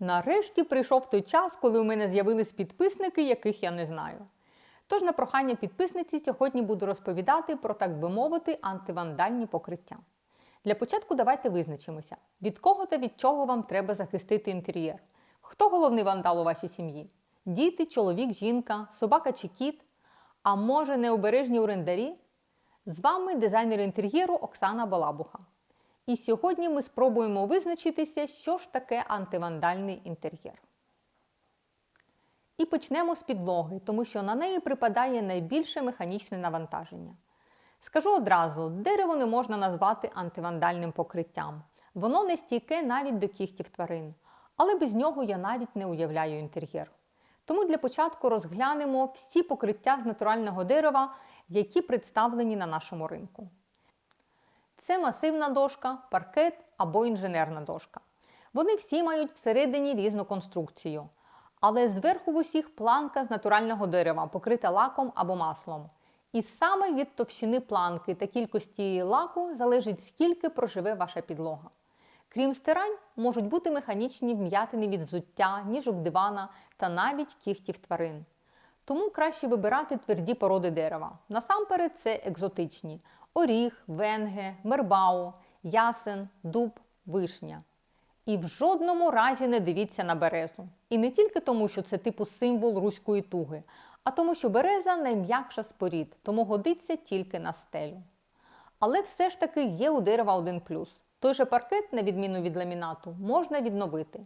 Нарешті прийшов той час, коли у мене з'явились підписники, яких я не знаю. Тож на прохання підписниці сьогодні буду розповідати про, так би мовити, антивандальні покриття. Для початку давайте визначимося, від кого та від чого вам треба захистити інтер'єр. Хто головний вандал у вашій сім'ї? Діти, чоловік, жінка, собака чи кіт? А може необережні орендарі? З вами дизайнер інтер'єру Оксана Балабуха. І сьогодні ми спробуємо визначитися, що ж таке антивандальний інтер'єр. І почнемо з підлоги, тому що на неї припадає найбільше механічне навантаження. Скажу одразу, дерево не можна назвати антивандальним покриттям. Воно не стійке навіть до кігтів тварин, але без нього я навіть не уявляю інтер'єр. Тому для початку розглянемо всі покриття з натурального дерева, які представлені на нашому ринку. Це масивна дошка, паркет або інженерна дошка. Вони всі мають всередині різну конструкцію. Але зверху в усіх планка з натурального дерева, покрита лаком або маслом. І саме від товщини планки та кількості лаку залежить, скільки проживе ваша підлога. Крім стирань, можуть бути механічні вм'ятини від взуття, ніжок дивана та навіть кігтів тварин. Тому краще вибирати тверді породи дерева. Насамперед це екзотичні: оріг, венге, мербау, ясен, дуб, вишня. І в жодному разі не дивіться на березу. І не тільки тому, що це типу символ руської туги, а тому, що береза найм'якша з порід, тому годиться тільки на стелю. Але все ж таки є у дерева один плюс. Той же паркет, на відміну від ламінату, можна відновити.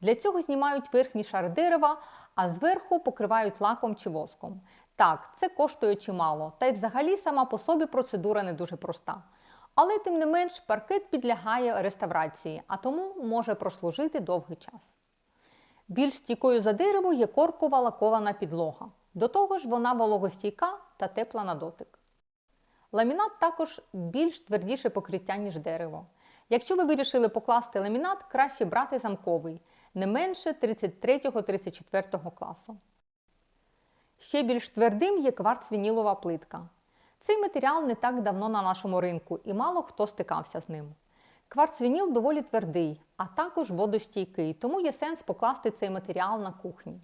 Для цього знімають верхній шар дерева, а зверху покривають лаком чи воском. Так, це коштує чимало, та й взагалі сама по собі процедура не дуже проста. Але тим не менш паркет підлягає реставрації, а тому може прослужити довгий час. Більш стійкою за дерево є коркова лакована підлога. До того ж, вона вологостійка та тепла на дотик. Ламінат також більш твердіше покриття, ніж дерево. Якщо ви вирішили покласти ламінат, краще брати замковий, не менше 33-34 класу. Ще більш твердим є кварц-вінілова плитка. Цей матеріал не так давно на нашому ринку і мало хто стикався з ним. Кварц-вініл доволі твердий, а також водостійкий, тому є сенс покласти цей матеріал на кухні.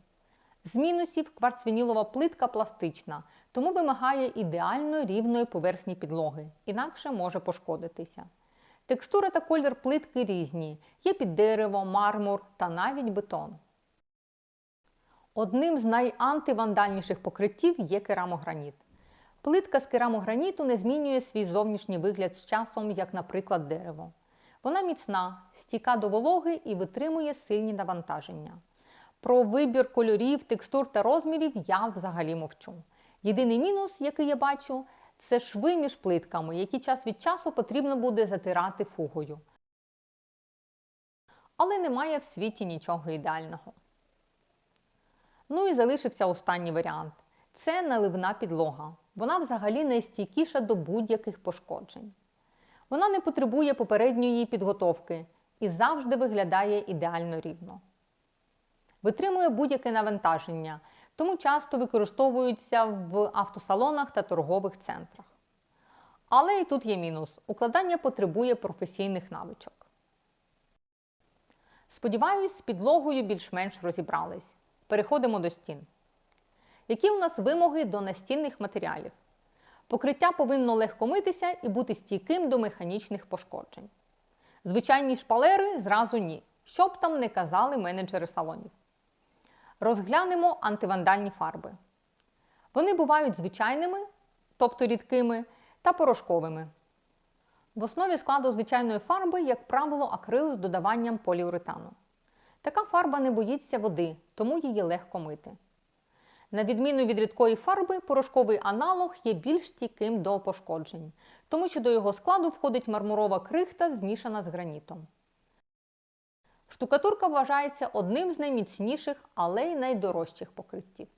З мінусів кварцвінілова плитка пластична, тому вимагає ідеально рівної поверхні підлоги, інакше може пошкодитися. Текстура та колір плитки різні, є під дерево, мармур та навіть бетон. Одним з найантивандальніших покриттів є керамограніт. Плитка з керамограніту не змінює свій зовнішній вигляд з часом, як, наприклад, дерево. Вона міцна, стійка до вологи і витримує сильні навантаження. Про вибір кольорів, текстур та розмірів я взагалі мовчу. Єдиний мінус, який я бачу, це шви між плитками, які час від часу потрібно буде затирати фугою. Але немає в світі нічого ідеального. Ну і залишився останній варіант це наливна підлога. Вона взагалі найстійкіша до будь-яких пошкоджень. Вона не потребує попередньої підготовки і завжди виглядає ідеально рівно. Витримує будь-яке навантаження, тому часто використовуються в автосалонах та торгових центрах. Але і тут є мінус: укладання потребує професійних навичок. Сподіваюсь, з підлогою більш-менш розібрались. Переходимо до стін. Які у нас вимоги до настінних матеріалів? Покриття повинно легко митися і бути стійким до механічних пошкоджень. Звичайні шпалери зразу ні, щоб там не казали менеджери салонів. Розглянемо антивандальні фарби. Вони бувають звичайними, тобто рідкими, та порошковими. В основі складу звичайної фарби, як правило, акрил з додаванням поліуретану. Така фарба не боїться води, тому її легко мити. На відміну від рідкої фарби, порошковий аналог є більш стійким до пошкоджень, тому що до його складу входить мармурова крихта, змішана з гранітом. Штукатурка вважається одним з найміцніших, але й найдорожчих покриттів.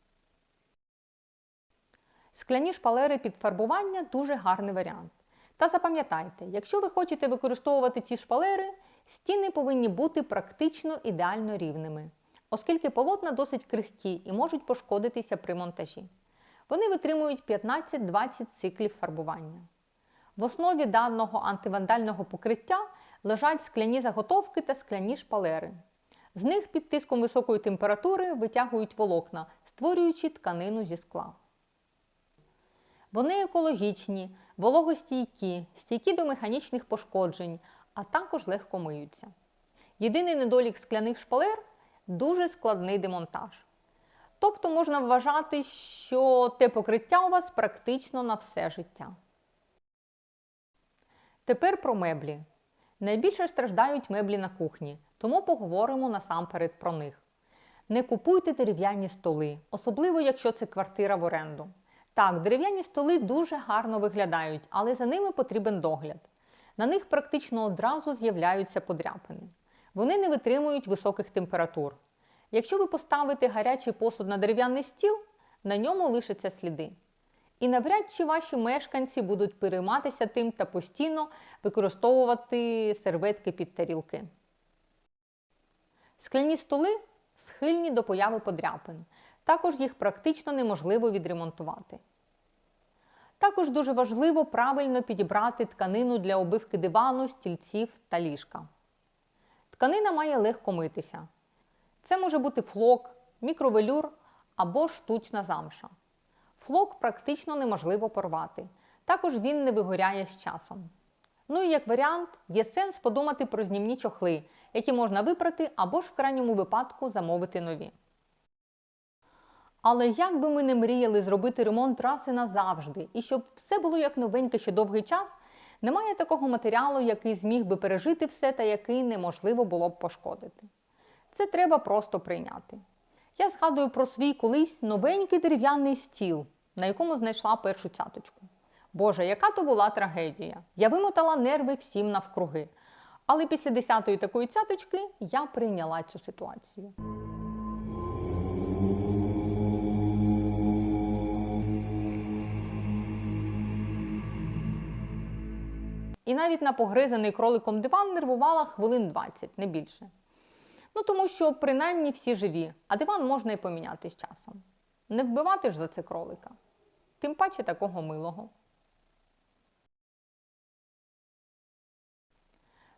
Скляні шпалери під фарбування дуже гарний варіант. Та запам'ятайте, якщо ви хочете використовувати ці шпалери, стіни повинні бути практично ідеально рівними, оскільки полотна досить крихкі і можуть пошкодитися при монтажі. Вони витримують 15-20 циклів фарбування. В основі даного антивандального покриття лежать скляні заготовки та скляні шпалери. З них під тиском високої температури витягують волокна, створюючи тканину зі скла. Вони екологічні, вологостійкі, стійкі до механічних пошкоджень, а також легко миються. Єдиний недолік скляних шпалер дуже складний демонтаж. Тобто можна вважати, що те покриття у вас практично на все життя. Тепер про меблі. Найбільше страждають меблі на кухні, тому поговоримо насамперед про них. Не купуйте дерев'яні столи, особливо якщо це квартира в оренду. Так, дерев'яні столи дуже гарно виглядають, але за ними потрібен догляд. На них практично одразу з'являються подряпини. Вони не витримують високих температур. Якщо ви поставите гарячий посуд на дерев'яний стіл, на ньому лишаться сліди. І навряд чи ваші мешканці будуть перейматися тим та постійно використовувати серветки під тарілки. Скляні столи схильні до появи подряпин. Також їх практично неможливо відремонтувати. Також дуже важливо правильно підібрати тканину для обивки дивану, стільців та ліжка. Тканина має легко митися. Це може бути флок, мікровелюр або штучна замша. Флок практично неможливо порвати. Також він не вигоряє з часом. Ну і як варіант, є сенс подумати про знімні чохли, які можна випрати або ж в крайньому випадку замовити нові. Але як би ми не мріяли зробити ремонт траси назавжди, і щоб все було як новеньке ще довгий час, немає такого матеріалу, який зміг би пережити все та який неможливо було б пошкодити. Це треба просто прийняти. Я згадую про свій колись новенький дерев'яний стіл, на якому знайшла першу цяточку. Боже, яка то була трагедія! Я вимотала нерви всім навкруги. Але після десятої такої цяточки я прийняла цю ситуацію. І навіть на погризаний кроликом диван нервувала хвилин 20, не більше. Ну тому що принаймні всі живі, а диван можна і поміняти з часом. Не вбивати ж за це кролика. Тим паче такого милого.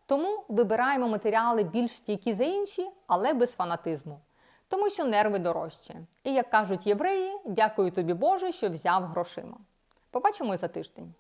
Тому вибираємо матеріали більш стійкі за інші, але без фанатизму. Тому що нерви дорожче. І як кажуть євреї, дякую тобі Боже, що взяв грошима. Побачимо за тиждень.